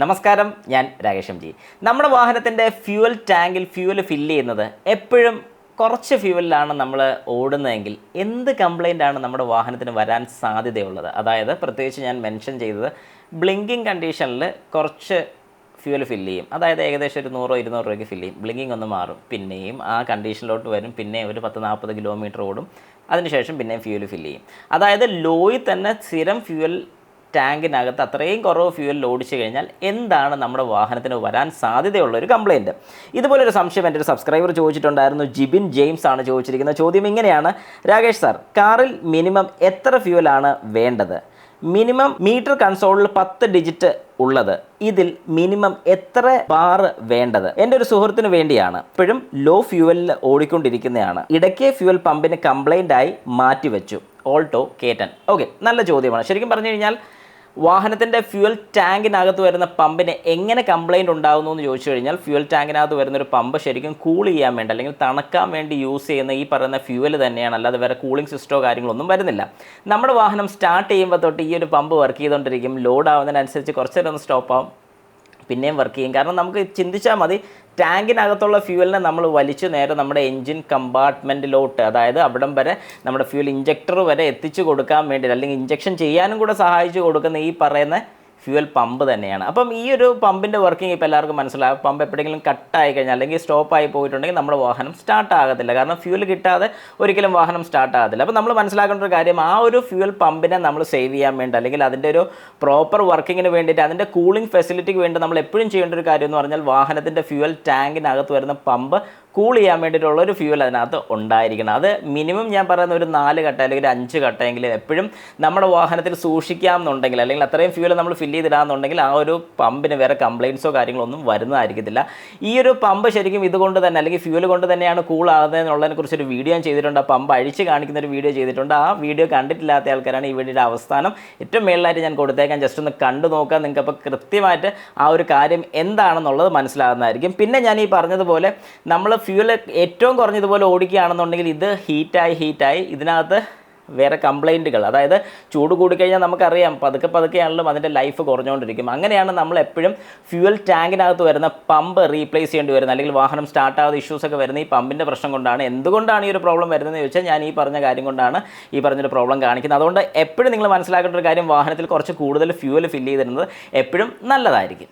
നമസ്കാരം ഞാൻ രാകേഷ് ജി നമ്മുടെ വാഹനത്തിന്റെ ഫ്യൂവൽ ടാങ്കിൽ ഫ്യൂവൽ ഫില്ല് ചെയ്യുന്നത് എപ്പോഴും കുറച്ച് ഫ്യൂവലിലാണ് നമ്മൾ ഓടുന്നതെങ്കിൽ എന്ത് കംപ്ലൈന്റ് ആണ് നമ്മുടെ വാഹനത്തിന് വരാൻ സാധ്യതയുള്ളത്? അതായത് പ്രത്യേകിച്ച് ഞാൻ മെൻഷൻ ചെയ്തത് ബ്ലിങ്കിങ് കണ്ടീഷനിൽ കുറച്ച് ഫ്യൂവൽ ഫില്ല് ചെയ്യും. അതായത് ഏകദേശം ഒരു നൂറോ ഇരുന്നൂറ് രൂപയ്ക്ക് ഫില്ല് ചെയ്യും. ബ്ലിങ്കിങ് ഒന്ന് മാറും. പിന്നെയും ആ കണ്ടീഷനിലോട്ട് വരും. പിന്നെ ഒരു പത്ത് നാൽപ്പത് കിലോമീറ്റർ ഓടും. അതിനുശേഷം പിന്നെയും ഫ്യൂവൽ ഫില്ല് ചെയ്യും. അതായത് ലോയിൽ തന്നെ സ്ഥിരം ഫ്യൂവൽ ടാങ്കിനകത്ത് അത്രയും കുറവ് ഫ്യൂവൽ ഓടിച്ചു കഴിഞ്ഞാൽ എന്താണ് നമ്മുടെ വാഹനത്തിന് വരാൻ സാധ്യതയുള്ള ഒരു കംപ്ലയിന്റ് ഇതുപോലൊരു സംശയം എന്റെ ഒരു സബ്സ്ക്രൈബർ ചോദിച്ചിട്ടുണ്ടായിരുന്നു. ജിബിൻ ജെയിംസ് ആണ് ചോദിച്ചിരിക്കുന്ന ചോദ്യം ഇങ്ങനെയാണ്. രാകേഷ് സാർ കാറിൽ മിനിമം എത്ര ഫ്യൂവലാണ് വേണ്ടത്? മിനിമം മീറ്റർ കൺസോളിൽ പത്ത് ഡിജിറ്റ് ഉള്ളത്. ഇതിൽ മിനിമം എത്ര ബാർ വേണ്ടത്? എന്റെ ഒരു സുഹൃത്തിന് വേണ്ടിയാണ്. ഇപ്പോഴും ലോ ഫ്യൂവലിൽ ഓടിക്കൊണ്ടിരിക്കുന്നതാണ് ഇടയ്ക്ക് ഫ്യൂവൽ പമ്പിന് കംപ്ലൈന്റ് ആയി മാറ്റിവെച്ചു. ഓൾട്ടോ കേറ്റൻ ഓക്കെ നല്ല ചോദ്യമാണ്. ശരിക്കും പറഞ്ഞു കഴിഞ്ഞാൽ വാഹനത്തിന്റെ ഫ്യൂവൽ ടാങ്കിനകത്ത് വരുന്ന പമ്പിന് എങ്ങനെ കംപ്ലൈന്റ് ഉണ്ടാകുന്നു എന്ന് ചോദിച്ചു കഴിഞ്ഞാൽ ഫ്യൂവൽ ടാങ്കിനകത്ത് വരുന്ന ഒരു പമ്പ് ശരിക്കും കൂൾ ചെയ്യാൻ വേണ്ടി അല്ലെങ്കിൽ തണുക്കാൻ വേണ്ടി യൂസ് ചെയ്യുന്ന ഈ പറയുന്ന ഫ്യൂവൽ തന്നെയാണ്. അല്ലാതെ വേറെ കൂളിംഗ് സിസ്റ്റോ കാര്യങ്ങളൊന്നും വരുന്നില്ല. നമ്മുടെ വാഹനം സ്റ്റാർട്ട് ചെയ്യുമ്പോൾ തൊട്ട് ഈ ഒരു പമ്പ് വർക്ക് ചെയ്തുകൊണ്ടിരിക്കും ലോഡ് ആവുന്നതിനനുസരിച്ച് കുറച്ച് നേരം ഒന്ന് സ്റ്റോപ്പ് ആവും. പിന്നെയും വർക്ക് ചെയ്യും. കാരണം നമുക്ക് ചിന്തിച്ചാൽ മതി ടാങ്കിനകത്തുള്ള ഫ്യൂവലിനെ നമ്മൾ വലിച്ചു നേരെ നമ്മുടെ എൻജിൻ കമ്പാർട്ട്മെന്റിലോട്ട് അതായത് അവിടം വരെ നമ്മുടെ ഫ്യൂൽ ഇഞ്ചക്ടർ വരെ എത്തിച്ചു കൊടുക്കാൻ വേണ്ടി അല്ലെങ്കിൽ ഇഞ്ചക്ഷൻ ചെയ്യാനും കൂടെ സഹായിച്ചു കൊടുക്കുന്ന ഈ പറയുന്ന ഫ്യൂവൽ പമ്പ് തന്നെയാണ്. അപ്പം ഈ ഒരു പമ്പിന്റെ വർക്കിംഗ് ഇപ്പോൾ എല്ലാവർക്കും മനസ്സിലാകും പമ്പ് എപ്പോഴെങ്കിലും കട്ടായി കഴിഞ്ഞാൽ അല്ലെങ്കിൽ സ്റ്റോപ്പ് ആയി പോയിട്ടുണ്ടെങ്കിൽ നമ്മുടെ വാഹനം സ്റ്റാർട്ട് ആകത്തില്ല. കാരണം ഫ്യൂൽ കിട്ടാതെ ഒരിക്കലും വാഹനം സ്റ്റാർട്ട് ആകത്തില്ല. അപ്പോൾ നമ്മൾ മനസ്സിലാക്കേണ്ട ഒരു കാര്യം ആ ഒരു ഫ്യൂവൽ പമ്പിനെ നമ്മൾ സേവ് ചെയ്യാൻ വേണ്ടി അല്ലെങ്കിൽ അതിന്റെ ഒരു പ്രോപ്പർ വർക്കിങ്ങിന് വേണ്ടിയിട്ട് അതിന്റെ കൂളിംഗ് ഫെസിലിറ്റിക്ക് വേണ്ടി നമ്മൾ എപ്പോഴും ചെയ്യേണ്ട ഒരു കാര്യം എന്ന് പറഞ്ഞാൽ വാഹനത്തിന്റെ ഫ്യൂവൽ ടാങ്കിനകത്ത് വരുന്ന പമ്പ് കൂൾ ചെയ്യാൻ വേണ്ടിയിട്ടുള്ള ഒരു ഫ്യൂവൽ അതിനകത്ത് ഉണ്ടായിരിക്കണം. അത് മിനിമം ഞാൻ പറയുന്ന ഒരു നാല് കട്ട അല്ലെങ്കിൽ ഒരു അഞ്ച് കട്ടയെങ്കിലും എപ്പോഴും നമ്മുടെ വാഹനത്തിൽ സൂക്ഷിക്കാം എന്നുണ്ടെങ്കിൽ അല്ലെങ്കിൽ അത്രയും ഫ്യൂവൽ നമ്മൾ ഫില്ല് ചെയ്തിടാന്നുണ്ടെങ്കിൽ ആ ഒരു പമ്പിന് വേറെ കംപ്ലയിൻസോ കാര്യങ്ങളൊന്നും വരുന്നതായിരിക്കത്തില്ല. ഈ ഒരു പമ്പ് ശരിക്കും ഇതുകൊണ്ട് തന്നെ അല്ലെങ്കിൽ ഫ്യൂൽ കൊണ്ട് തന്നെയാണ് കൂൾ ആകുന്നതെന്നുള്ളതിനെ കുറിച്ചൊരു വീഡിയോ ഞാൻ ചെയ്തിട്ടുണ്ട്. ആ പമ്പ് അഴിച്ച് കാണിക്കുന്ന ഒരു വീഡിയോ ചെയ്തിട്ടുണ്ട്. ആ വീഡിയോ കണ്ടിട്ടില്ലാത്ത ആൾക്കാരാണ് ഈ വീഡിയോയുടെ അവസാനം. ഏറ്റവും മേളിലായിട്ട് ഞാൻ കൊടുത്തേക്കാം. ജസ്റ്റ് ഒന്ന് കണ്ടു നോക്കാം. നിങ്ങൾക്ക് അപ്പോൾ കൃത്യമായിട്ട് ആ ഒരു കാര്യം എന്താണെന്നുള്ളത് മനസ്സിലാകുന്നതായിരിക്കും. പിന്നെ ഞാൻ ഈ പറഞ്ഞതുപോലെ നമ്മൾ ഫ്യൂൽ ഏറ്റവും കുറഞ്ഞതുപോലെ ഓടിക്കുകയാണെന്നുണ്ടെങ്കിൽ ഇത് ഹീറ്റായി ഹീറ്റായി ഇതിനകത്ത് വേറെ കംപ്ലൈന്റുകൾ അതായത് ചൂട് കൂടിക്കഴിഞ്ഞാൽ നമുക്കറിയാം പതുക്കെ പതുക്കെയാണെങ്കിലും അതിന്റെ ലൈഫ് കുറഞ്ഞുകൊണ്ടിരിക്കും. അങ്ങനെയാണ് നമ്മൾ എപ്പോഴും ഫ്യൂവൽ ടാങ്കിനകത്ത് വരുന്ന പമ്പ് റീപ്ലേസ് ചെയ്യേണ്ടി വരുന്നത്. അല്ലെങ്കിൽ വാഹനം സ്റ്റാർട്ട് ഇഷ്യൂസൊക്കെ വരുന്ന ഈ പമ്പിന്റെ പ്രശ്നം കൊണ്ടാണ്. എന്തുകൊണ്ടാണ് ഈ ഒരു പ്രോബ്ലം വരുന്നതെന്ന് ചോദിച്ചാൽ ഞാൻ ഈ പറഞ്ഞ കാര്യം കൊണ്ടാണ് ഈ പറഞ്ഞൊരു പ്രോബ്ലം കാണിക്കുന്നത്. അതുകൊണ്ട് എപ്പോഴും നിങ്ങൾ മനസ്സിലാക്കേണ്ട ഒരു കാര്യം വാഹനത്തിൽ കുറച്ച് കൂടുതൽ ഫ്യൂവൽ ഫില്ല് ചെയ്തിരുന്നത് എപ്പോഴും നല്ലതായിരിക്കും.